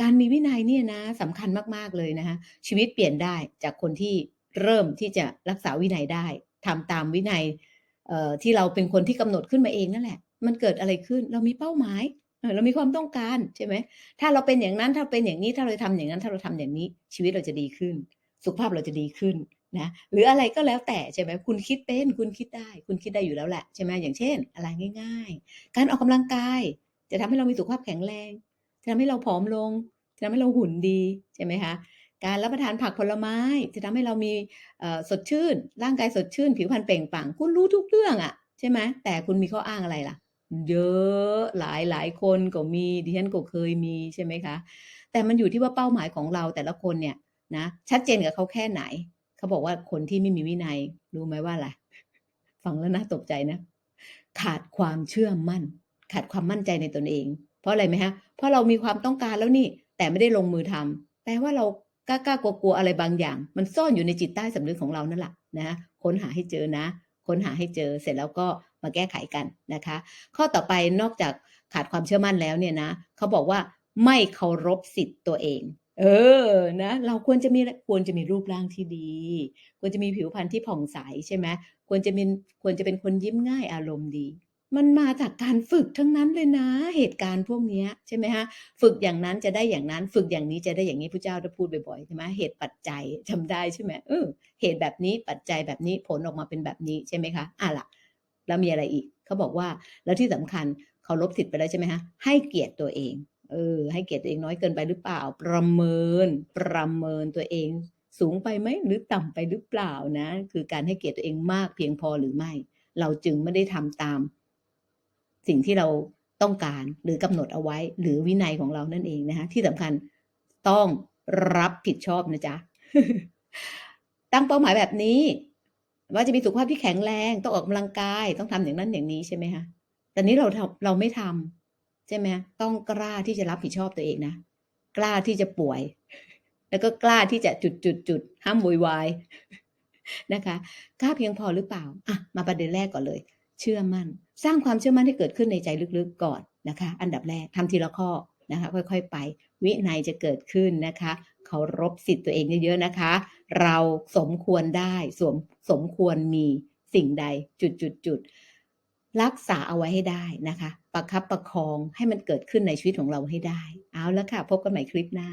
การมีวินัยเนี่ยนะสำคัญมากๆเลยนะคะชีวิตเปลี่ยนได้จากคนที่เริ่มที่จะรักษาวินัยได้ทำตามวินัยที่เราเป็นคนที่กำหนดขึ้นมาเองนั่นแหละ มันเกิดอะไรขึ้นเรามีเป้าหมายเออเรามีความต้องการใช่ไหมถ้าเราเป็นอย่างนั้นถ้าเป็นอย่างนี้ถ้าเราทำอย่างนั้นถ้าเราทำอย่างนี้ ชีวิตเราจะดีขึ้น สุขภาพเราจะดีขึ้นนะหรืออะไรก็แล้วแต่ใช่ไหมคุณคิดเป็นคุณคิดได้ คุณคิดได้อยู่แล้วแหละใช่ไหมอย่างเช่น อะไรง่าย ๆ การออกกำลังกาย จะทำให้เรามีสุขภาพแข็งแรง จะทำให้เราผอมลง จะทำให้เราหุ่นดีใช่ไหมคะการรับประทานผักผลไม้ จะทำให้เรามีสดชื่น ร่างกายสดชื่น ผิวพรรณเปล่งปลั่งคุณรู้ทุกเรื่องอะใช่ไหมแต่คุณมีข้ออ้างอะไรล่ะ เยอะหลายๆคนก็มีดิฉันก็เคยมีใช่ไหมคะ แต่มันอยู่ที่ว่าเป้าหมายของเราแต่ละคนเนี่ยนะชัดเจนกับเขาแค่ไหน เขาบอกว่าคนที่ไม่มีวินัยรู้ไหมว่าอะไรฟังแล้วน่าตกใจนะ ขาดความเชื่อมั่น ขาดความมั่นใจในตนเอง เพราะอะไรไหมคะเพราะเรามีความต้องการแล้วนี่ แต่ไม่ได้ลงมือทำแปลว่าเรากล้าๆกลัวอะไรบางอย่าง มันซ่อนอยู่ในจิตใต้สำนึกของเรานั่นแหละนะคะค้นหาให้เจอนะ ค้นหาให้เจอเสร็จแล้วก็มาแก้ไขกันนะคะ ข้อต่อไปนอกจากขาดความเชื่อมั่นแล้วเนี่ยนะเขาบอกว่าไม่เคารพสิทธิ์ตัวเอง เออนะ เราควรจะมีควรจะมีรูปร่างที่ดี ควรจะมีผิวพรรณที่ผ่องใสใช่ไหมควรจะมีควรจะเป็นคนยิ้มง่ายอารมณ์ดี มันมาจากการฝึกทั้งนั้นเลยนะ เหตุการณ์พวกเนี้ยใช่ไหมคะฝึกอย่างนั้นจะได้อย่างนั้น ฝึกอย่างนี้จะได้อย่างนี้พระเจ้าได้พูดบ่อยๆใช่ไหมเหตุปัจจัยจำได้ใช่ไหมเออเหตุแบบนี้ปัจจัยแบบนี้ผลออกมาเป็นแบบนี้ใช่ไหมคะอาล่ะ แล้วมีอะไรอีกเขาบอกว่าแล้วที่สำคัญเคารพสิทธิ์ไปแล้วใช่ไหมคะให้เกียรติตัวเองเออให้เกียรติตัวเองน้อยเกินไปหรือเปล่า ประเมิน ประเมินตัวเอง สูงไปไหมหรือต่ำไปหรือเปล่านะ คือการให้เกียรติตัวเองมากเพียงพอหรือไม่ เราจึงไม่ได้ทำตาม สิ่งที่เราต้องการหรือกำหนดเอาไว้ หรือวินัยของเรานั่นเองนะคะที่สำคัญต้องรับผิดชอบนะจ๊ะตั้งเป้าหมายแบบนี้ ว่าจะมีสุขภาพที่แข็งแรงต้องออกกำลังกายต้องทำอย่างนั้นอย่างนี้ใช่ไหมคะแต่นี้เราเราไม่ทำใช่ไหมต้องกล้าที่จะรับผิดชอบตัวเองนะกล้าที่จะป่วย แล้วก็กล้าที่จะจุดๆๆห้ามโวยวายนะคะกล้าเพียงพอหรือเปล่าอะมาประเด็นแรกก่อนเลย เชื่อมั่น สร้างความเชื่อมั่นให้เกิดขึ้นในใจลึกๆก่อนนะคะ อันดับแรกทำทีละข้อนะคะ ค่อยๆไป วินัยจะเกิดขึ้นนะคะเคารพสิทธิ์ตัวเองเยอะๆนะคะ เราสมควรได้สวมสมควรมีสิ่งใดจุดๆๆรักษาเอาไว้ให้ได้นะคะ ประคับประคองให้มันเกิดขึ้นในชีวิตของเราให้ได้ เอาละค่ะ พบกันใหม่คลิปหน้า